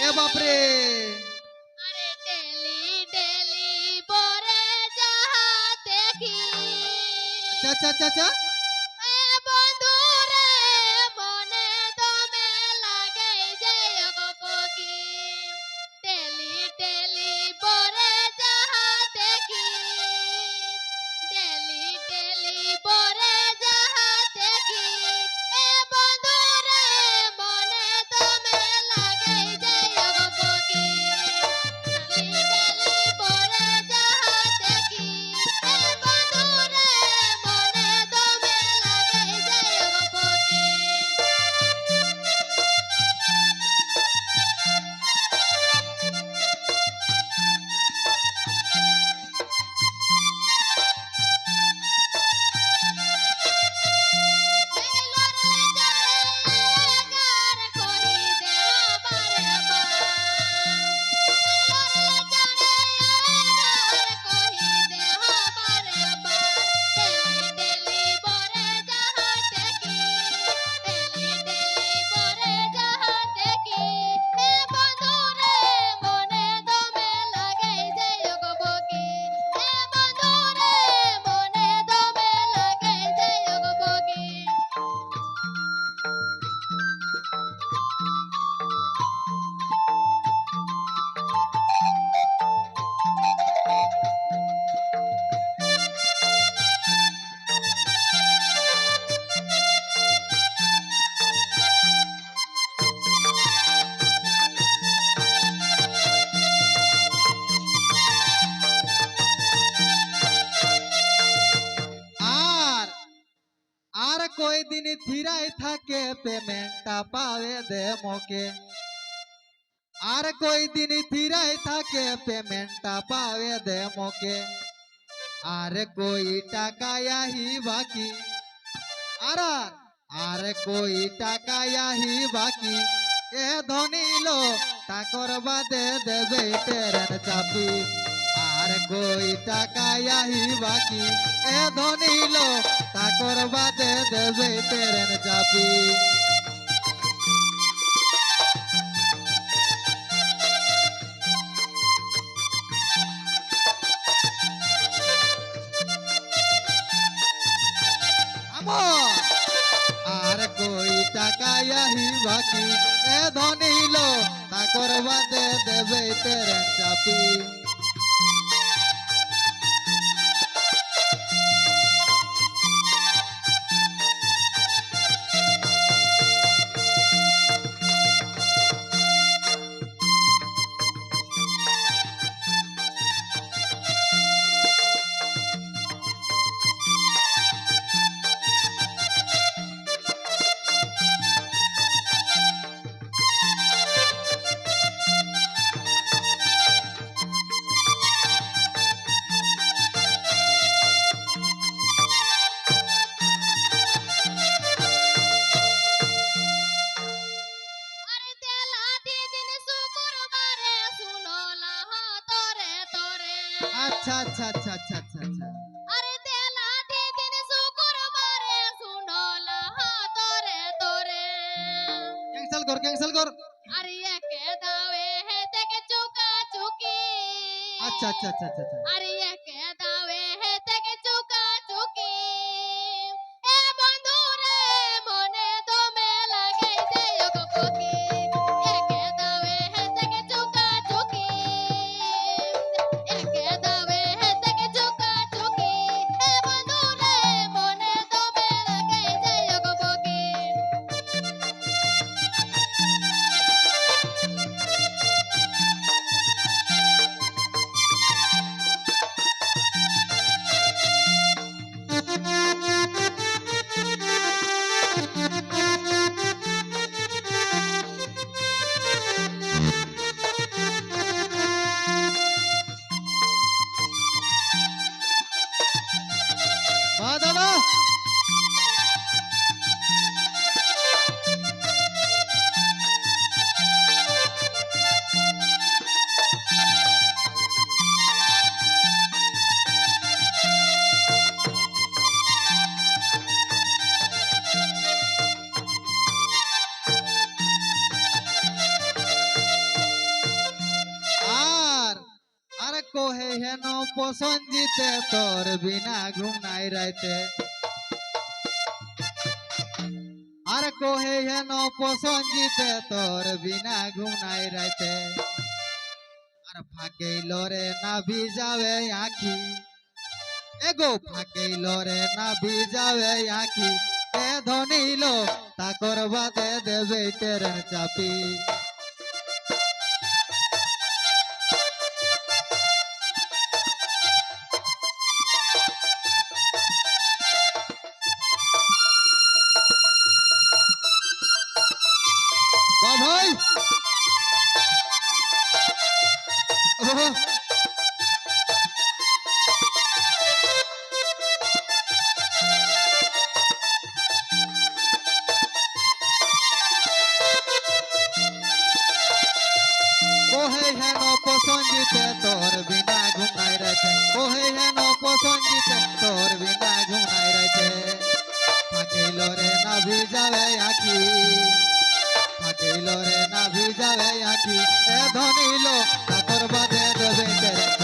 এ বাপরে। আচ্ছা আচ্ছা আচ্ছা আচ্ছা। কই দিন থিরাই থাকে পেমেন্টটা পাবে দে আর কই দিন থিরাই থাকে পেমেন্টটা পাবে দে মোকে। আর কই টাকা আহি বাকি? আর আর, কই টাকা আহি বাকি? এ ধনিলো তাকর বাদে দেবে ট্রেন চাপি আর কই টাকা আহি বাকি এ ধনিলো তাকর বাদে দেবে ট্রেন চাপি আর কই টাকা আহি বাকি এ ধনিলো তাকর বাদে দেবে ট্রেন চাপি আচ্ছা আচ্ছা আচ্ছা আচ্ছা। আরে তেলা দিদিন শুক্রবারে শুনলা তোরে তোরে। ক্যান্সেল কর ক্যান্সেল কর। আরে একে দাওয়ে হে থেকে চুকা চুকি। আচ্ছা আচ্ছা আচ্ছা আচ্ছা আচ্ছা। আরে কোহে হেন পসঞ্জিতে তোর বিনা ঘুম নাই রাইতে। আর কোহে হেন পসঞ্জিতে তোর বিনা ঘুম নাই রাইতে। আর ফাঁকে লরে না ভিজাবে আখি। এগো ফাঁকে লরে না ভিজাবে আখি। এ ধনী লো তা করবাতে দেবে তেরে চাপি भाई कोहे है। नो पसंदित तोर बिना घुमाई रहे कोहे है नो রইল রে না ভিজাবে আঁটি এ ধনিল তাতর বাজে দেবে